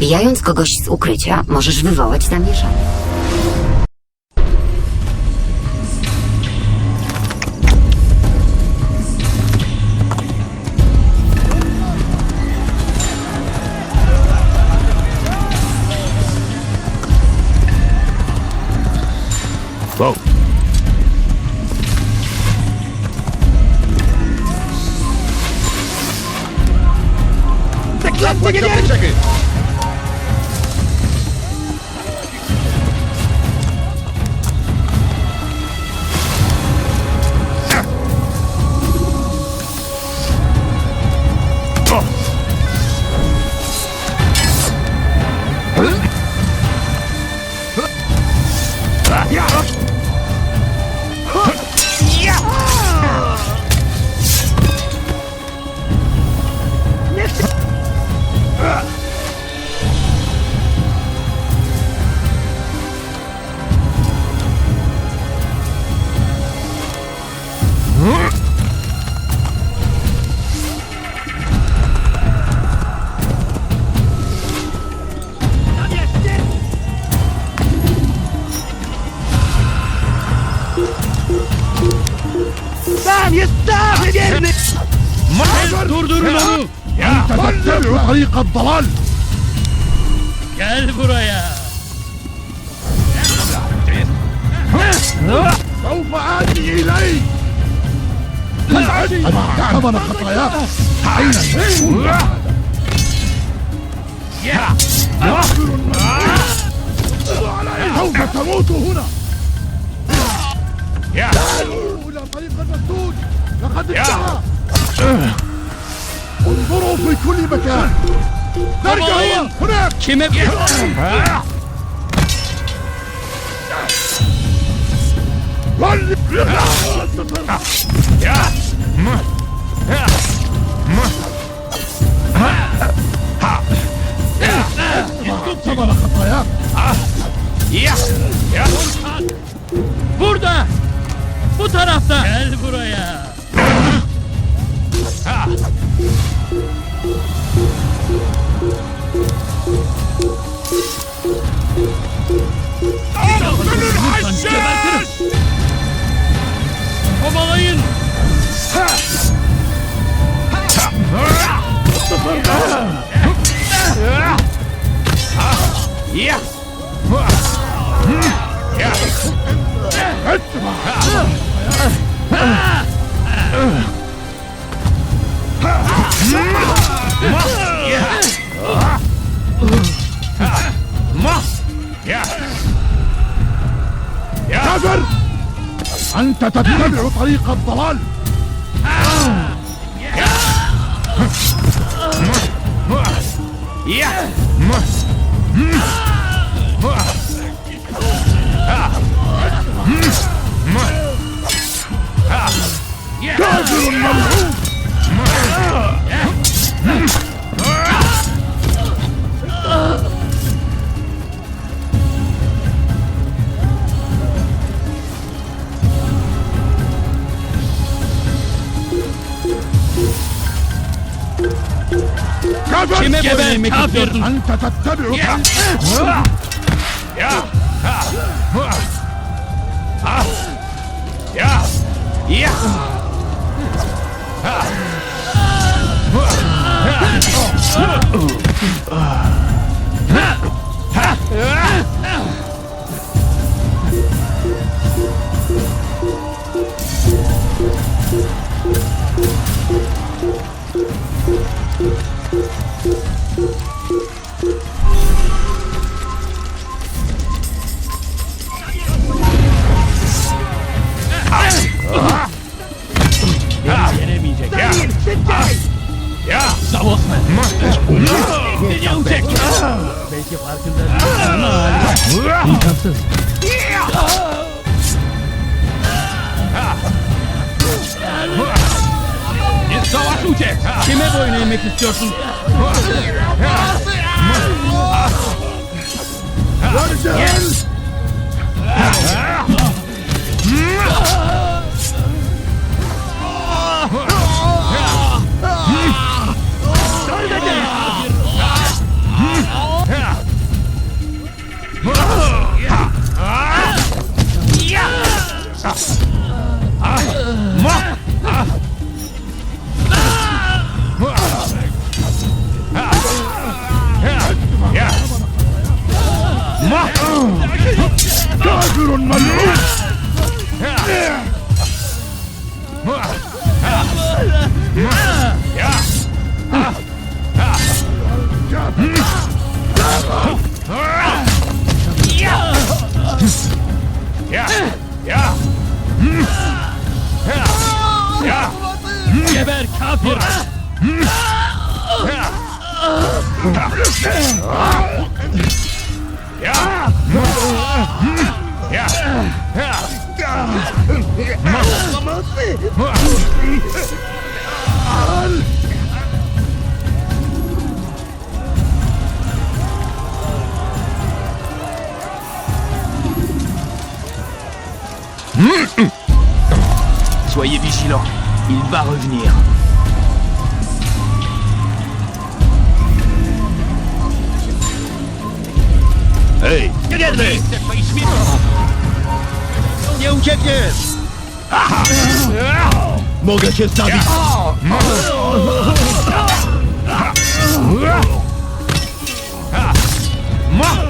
Zabijając kogoś z ukrycia, możesz wywołać zamieszanie. Wow. Klatce nie wiem! Czekaj! الضلال. ضللت سوف آتي إليك. خطاياك. سوف تموت هنا. إلى طريق لقد انتهى انظروا في كل مكان ذلك هو هناك Kime ثمن خطاياك Burada. Bu tarafta. Gel buraya. Ugh! كافر أنت تتبع طريق الضلال! كافر ملعون! Ve Geber, böyle yemek kafir. yapıyordun. Ya. Ya. Ya. Ya. Ya. Tuğçe. Kime boyun eğmek istiyorsun? Yes. Yeah. 다 그런 말이야 Soyez vigilants, il va revenir. Hey Regardez Y'a où Mon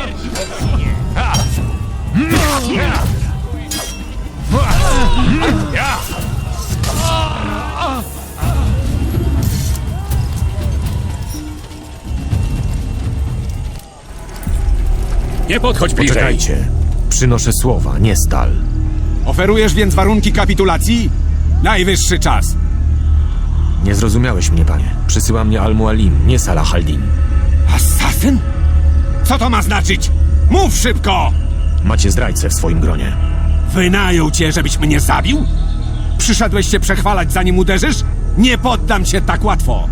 Nie podchodź bliżej. Poczekajcie. Przynoszę słowa, nie stal. Oferujesz więc warunki kapitulacji? Najwyższy czas. Nie zrozumiałeś mnie, panie. Przysyła mnie Al-Mualim, nie Salah al-Din. Asasyn? Co to ma znaczyć? Mów szybko! Macie zdrajcę w swoim gronie. Wynajął cię, żebyś mnie zabił? Przyszedłeś się przechwalać, zanim uderzysz? Nie poddam się tak łatwo.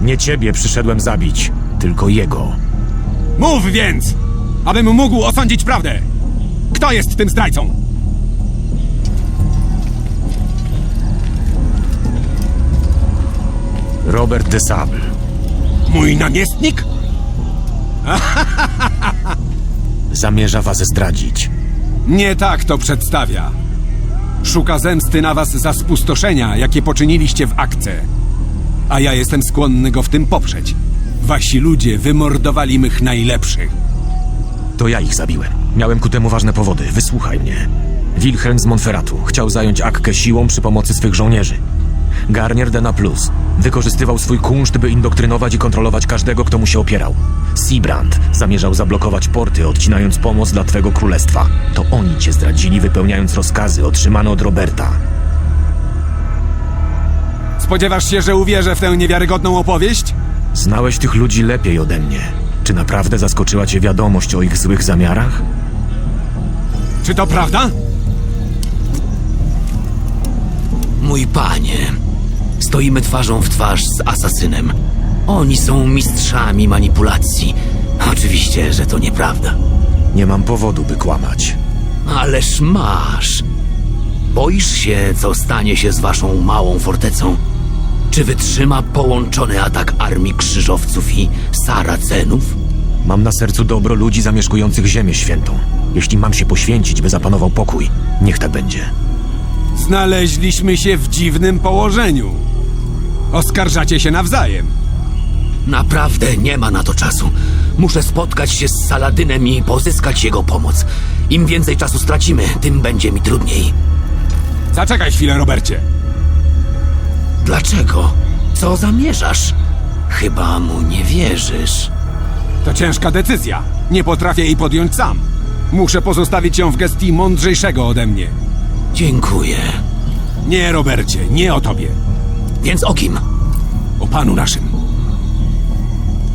Nie ciebie przyszedłem zabić, tylko jego. Mów więc, abym mógł osądzić prawdę. Kto jest tym zdrajcą? Robert de Sable. Mój namiestnik? Zamierza was zdradzić. Nie tak to przedstawia. Szuka zemsty na was za spustoszenia, jakie poczyniliście w akce. A ja jestem skłonny go w tym poprzeć. Wasi ludzie wymordowali mych najlepszych. To ja ich zabiłem. Miałem ku temu ważne powody. Wysłuchaj mnie. Wilhelm z Monferratu chciał zająć Akkę siłą przy pomocy swych żołnierzy. Garnier de Naplus wykorzystywał swój kunszt, by indoktrynować i kontrolować każdego, kto mu się opierał. Seabrand zamierzał zablokować porty, odcinając pomoc dla twego królestwa. To oni cię zdradzili, wypełniając rozkazy otrzymane od Roberta. Spodziewasz się, że uwierzę w tę niewiarygodną opowieść? Znałeś tych ludzi lepiej ode mnie. Czy naprawdę zaskoczyła cię wiadomość o ich złych zamiarach? Czy to prawda? Mój panie, stoimy twarzą w twarz z asasynem. Oni są mistrzami manipulacji. Oczywiście, że to nieprawda. Nie mam powodu, by kłamać. Ależ masz. Boisz się, co stanie się z waszą małą fortecą? Czy wytrzyma połączony atak armii krzyżowców i saracenów? Mam na sercu dobro ludzi zamieszkujących Ziemię Świętą. Jeśli mam się poświęcić, by zapanował pokój, niech tak będzie. Znaleźliśmy się w dziwnym położeniu. Oskarżacie się nawzajem. Naprawdę nie ma na to czasu. Muszę spotkać się z Saladynem i pozyskać jego pomoc. Im więcej czasu stracimy, tym będzie mi trudniej. Zaczekaj chwilę, Robercie. Dlaczego? Co zamierzasz? Chyba mu nie wierzysz. To ciężka decyzja. Nie potrafię jej podjąć sam. Muszę pozostawić ją w gestii mądrzejszego ode mnie. Dziękuję. Nie, Robercie, nie o tobie. Więc o kim? O panu naszym.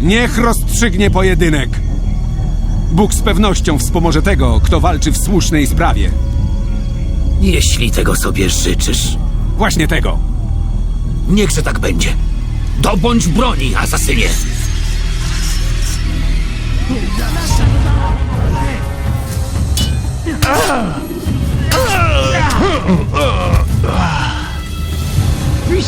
Niech rozstrzygnie pojedynek. Bóg z pewnością wspomoże tego, kto walczy w słusznej sprawie. Jeśli tego sobie życzysz, Właśnie tego. niechże tak będzie. Dobądź broni, asasynie!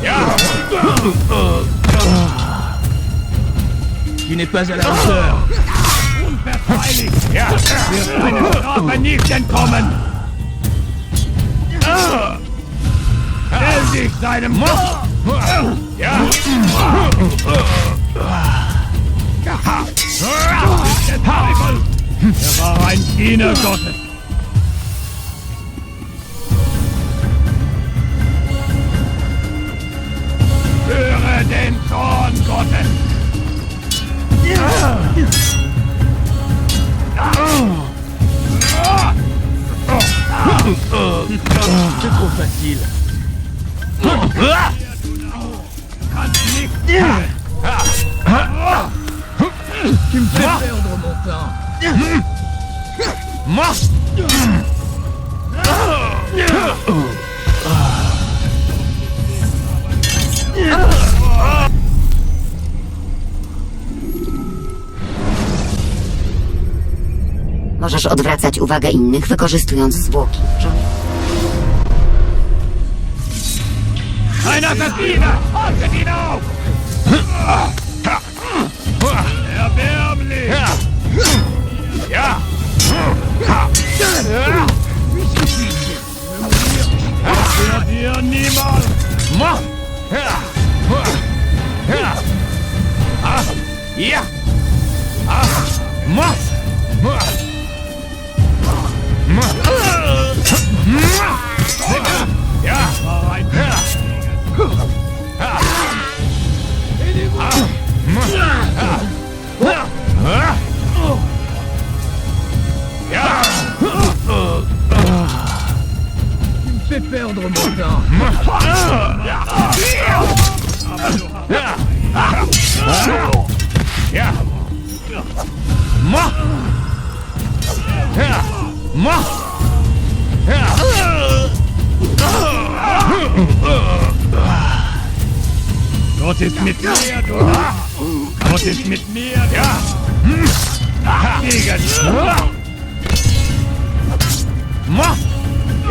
Soit. Tu n'es pas à la hauteur. nicht entkommen! Stell dich deinem Mord! Ja! Er war ein Diener Gottes. Zorn Gottes! C'est trop facile. Uwagę innych, wykorzystując zwłoki. Ein Assassiner! Haltet ihn fait perdre mon temps. Moi Moi Dort ist mit mir, du! Dort ist mit mir, ja! Ha! Ja. Ja. Ja.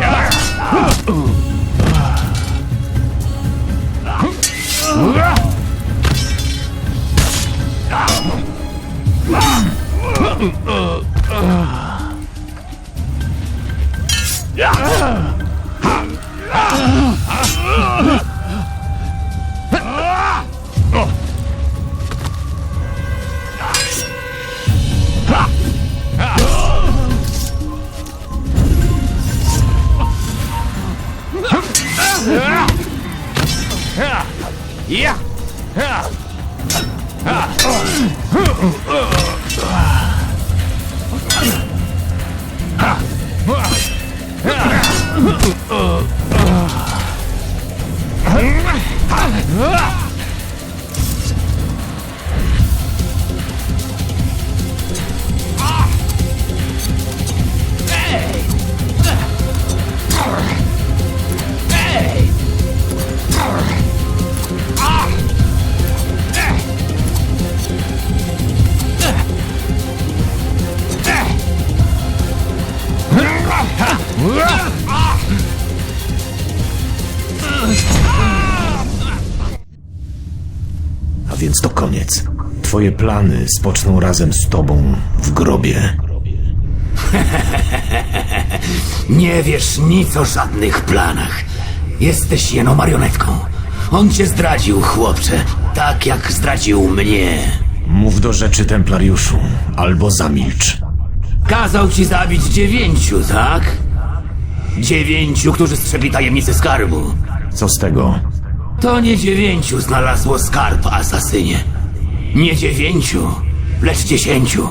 Ja. Ja. Ja. Ja. Ja! Ja. To koniec. Twoje plany spoczną razem z tobą w grobie. Nie wiesz nic o żadnych planach. Jesteś jeno marionetką. On cię zdradził, chłopcze. Tak jak zdradził mnie. Mów do rzeczy, Templariuszu, albo zamilcz. Kazał ci zabić dziewięciu, tak? Dziewięciu, którzy strzegli tajemnicy skarbu. Co z tego? To nie dziewięciu znalazło skarb, asasynie. Nie dziewięciu, lecz dziesięciu.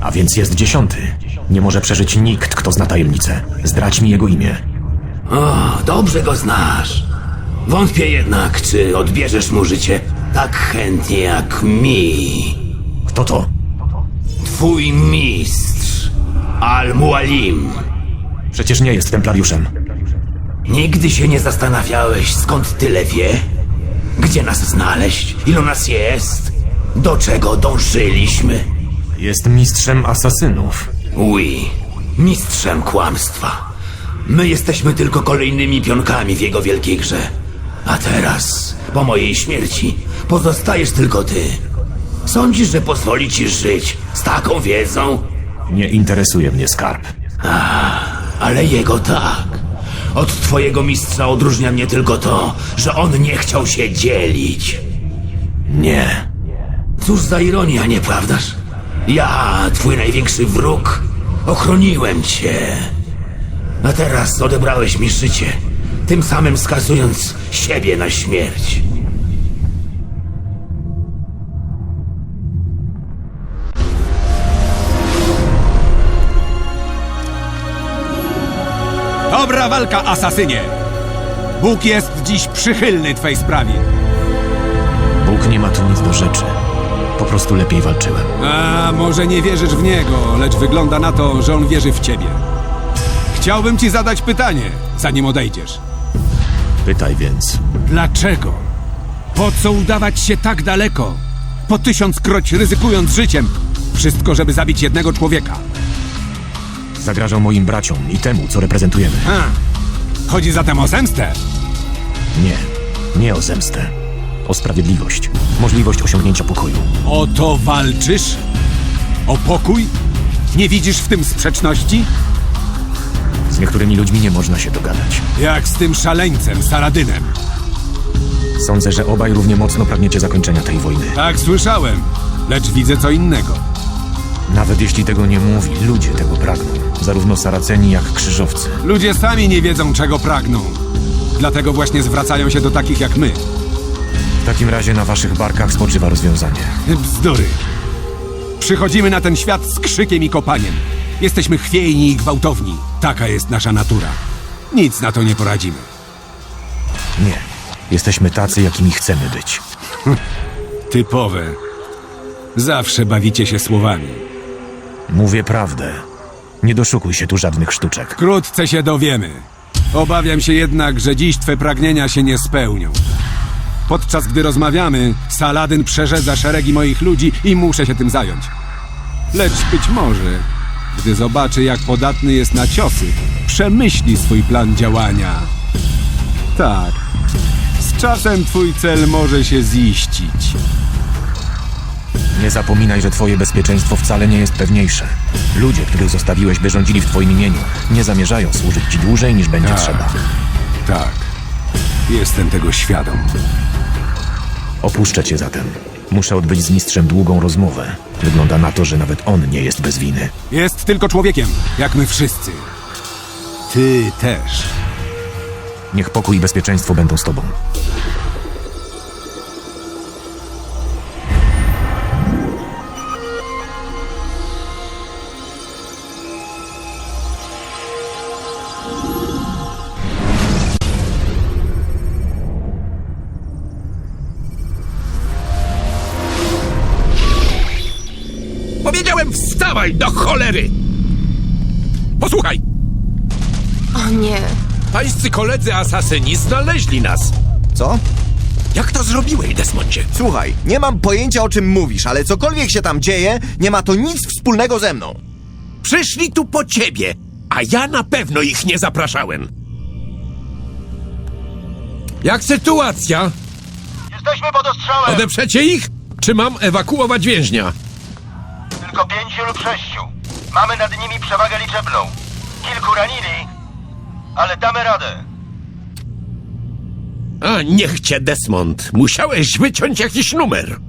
A więc jest dziesiąty. Nie może przeżyć nikt, kto zna tajemnicę. Zdradź mi jego imię. O, dobrze go znasz. Wątpię jednak, czy odbierzesz mu życie tak chętnie jak mi. Kto to? Twój mistrz, Al-Mualim. Przecież nie jest templariuszem. Nigdy się nie zastanawiałeś, skąd tyle wie? Gdzie nas znaleźć? Ilu nas jest? Do czego dążyliśmy? Jest mistrzem asasynów. Oui, mistrzem kłamstwa. My jesteśmy tylko kolejnymi pionkami w jego wielkiej grze. A teraz, po mojej śmierci, pozostajesz tylko ty. Sądzisz, że pozwoli ci żyć z taką wiedzą? Nie interesuje mnie skarb. Ale jego tak. Od twojego mistrza odróżnia mnie tylko to, że on nie chciał się dzielić. Nie. Cóż za ironia, nieprawdaż? Ja, twój największy wróg, ochroniłem cię. A teraz odebrałeś mi życie, tym samym skazując siebie na śmierć. Dobra walka, asasynie! Bóg jest dziś przychylny twej sprawie. Bóg nie ma tu nic do rzeczy. Po prostu lepiej walczyłem. A może nie wierzysz w niego, lecz wygląda na to, że on wierzy w ciebie. Chciałbym ci zadać pytanie, zanim odejdziesz. Pytaj więc. Dlaczego? Po co udawać się tak daleko? Po tysiąckroć ryzykując życiem. Wszystko, żeby zabić jednego człowieka. Zagrażał moim braciom i temu, co reprezentujemy. A, chodzi zatem o zemstę. Nie. Nie o zemstę. O sprawiedliwość. Możliwość osiągnięcia pokoju. O to walczysz? O pokój? Nie widzisz w tym sprzeczności? Z niektórymi ludźmi nie można się dogadać. Jak z tym szaleńcem, Saradynem. Sądzę, że obaj równie mocno pragniecie zakończenia tej wojny. Tak słyszałem, lecz widzę co innego. Nawet jeśli tego nie mówi, ludzie tego pragną. Zarówno Saraceni, jak krzyżowcy. Ludzie sami nie wiedzą, czego pragną. Dlatego właśnie zwracają się do takich jak my. W takim razie na waszych barkach spoczywa rozwiązanie. Bzdury. Przychodzimy na ten świat z krzykiem i kopaniem. Jesteśmy chwiejni i gwałtowni. Taka jest nasza natura. Nic na to nie poradzimy. Nie. Jesteśmy tacy, jakimi chcemy być. Typowe. Zawsze bawicie się słowami. Mówię prawdę. Nie doszukuj się tu żadnych sztuczek. Wkrótce się dowiemy. Obawiam się jednak, że dziś twe pragnienia się nie spełnią. Podczas gdy rozmawiamy, Saladyn przerzedza szeregi moich ludzi i muszę się tym zająć. Lecz być może, gdy zobaczy, jak podatny jest na ciosy, przemyśli swój plan działania. Tak. Z czasem twój cel może się ziścić. Nie zapominaj, że twoje bezpieczeństwo wcale nie jest pewniejsze. Ludzie, których zostawiłeś, by rządzili w twoim imieniu, nie zamierzają służyć ci dłużej niż będzie Tak. trzeba. Tak. Jestem tego świadom. Opuszczę cię zatem. Muszę odbyć z mistrzem długą rozmowę. Wygląda na to, że nawet on nie jest bez winy. Jest tylko człowiekiem, jak my wszyscy. Ty też. Niech pokój i bezpieczeństwo będą z tobą. Pańscy koledzy asasyni znaleźli nas. Co? Jak to zrobiłeś, Desmondzie? Słuchaj, nie mam pojęcia o czym mówisz, ale cokolwiek się tam dzieje, nie ma to nic wspólnego ze mną. Przyszli tu po ciebie, a ja na pewno ich nie zapraszałem. Jak sytuacja? Jesteśmy pod ostrzałem! Odeprzecie ich? Czy mam ewakuować więźnia? Tylko pięciu lub sześciu. Mamy nad nimi przewagę liczebną. Kilku ranili, ale damy radę. A, niech cię, Desmond. Musiałeś wyciąć jakiś numer.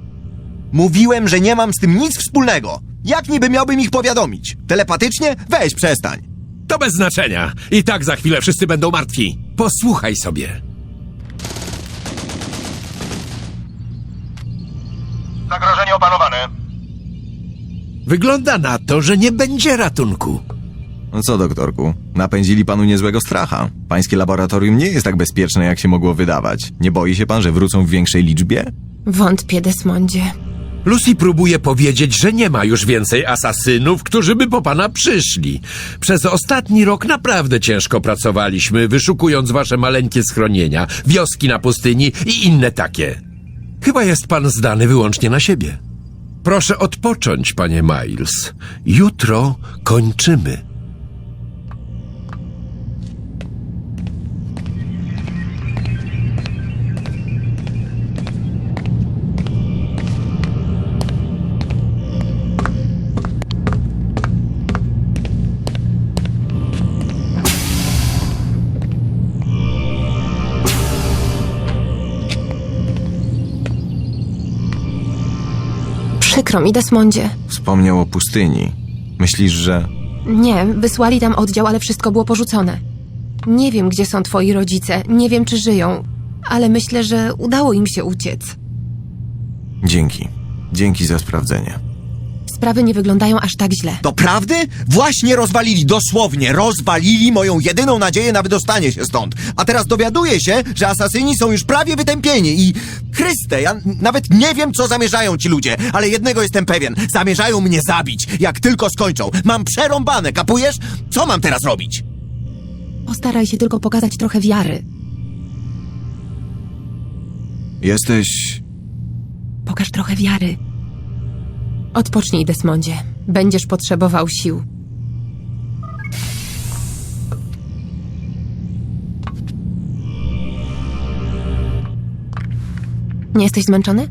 Mówiłem, że nie mam z tym nic wspólnego. Jak niby miałbym ich powiadomić? Telepatycznie? Weź, przestań. To bez znaczenia. I tak za chwilę wszyscy będą martwi. Posłuchaj sobie. Zagrożenie opanowane. Wygląda na to, że nie będzie ratunku. No co, doktorku? Napędzili panu niezłego stracha. Pańskie laboratorium nie jest tak bezpieczne, jak się mogło wydawać. Nie boi się pan, że wrócą w większej liczbie? Wątpię, Desmondzie. Lucy próbuje powiedzieć, że nie ma już więcej asasynów, którzy by po pana przyszli. Przez ostatni rok naprawdę ciężko pracowaliśmy, wyszukując wasze maleńkie schronienia, wioski na pustyni i inne takie. Chyba jest pan zdany wyłącznie na siebie. Proszę odpocząć, panie Miles. Jutro kończymy. Przykro mi, Desmondzie. Wspomniał o pustyni. Myślisz, że... Nie, wysłali tam oddział, ale wszystko było porzucone. Nie wiem, gdzie są twoi rodzice, nie wiem, czy żyją, ale myślę, że udało im się uciec. Dzięki. Dzięki za sprawdzenie. Sprawy nie wyglądają aż tak źle. Doprawdy? Właśnie rozwalili, dosłownie rozwalili moją jedyną nadzieję na wydostanie się stąd. A teraz dowiaduję się, że asasyni są już prawie wytępieni i... Chryste, ja nawet nie wiem, co zamierzają ci ludzie, ale jednego jestem pewien. Zamierzają mnie zabić, jak tylko skończą. Mam przerąbane, kapujesz? Co mam teraz robić? Postaraj się tylko pokazać trochę wiary. Jesteś... Pokaż trochę wiary. Odpocznij, Desmondzie. Będziesz potrzebował sił. Nie jesteś zmęczony?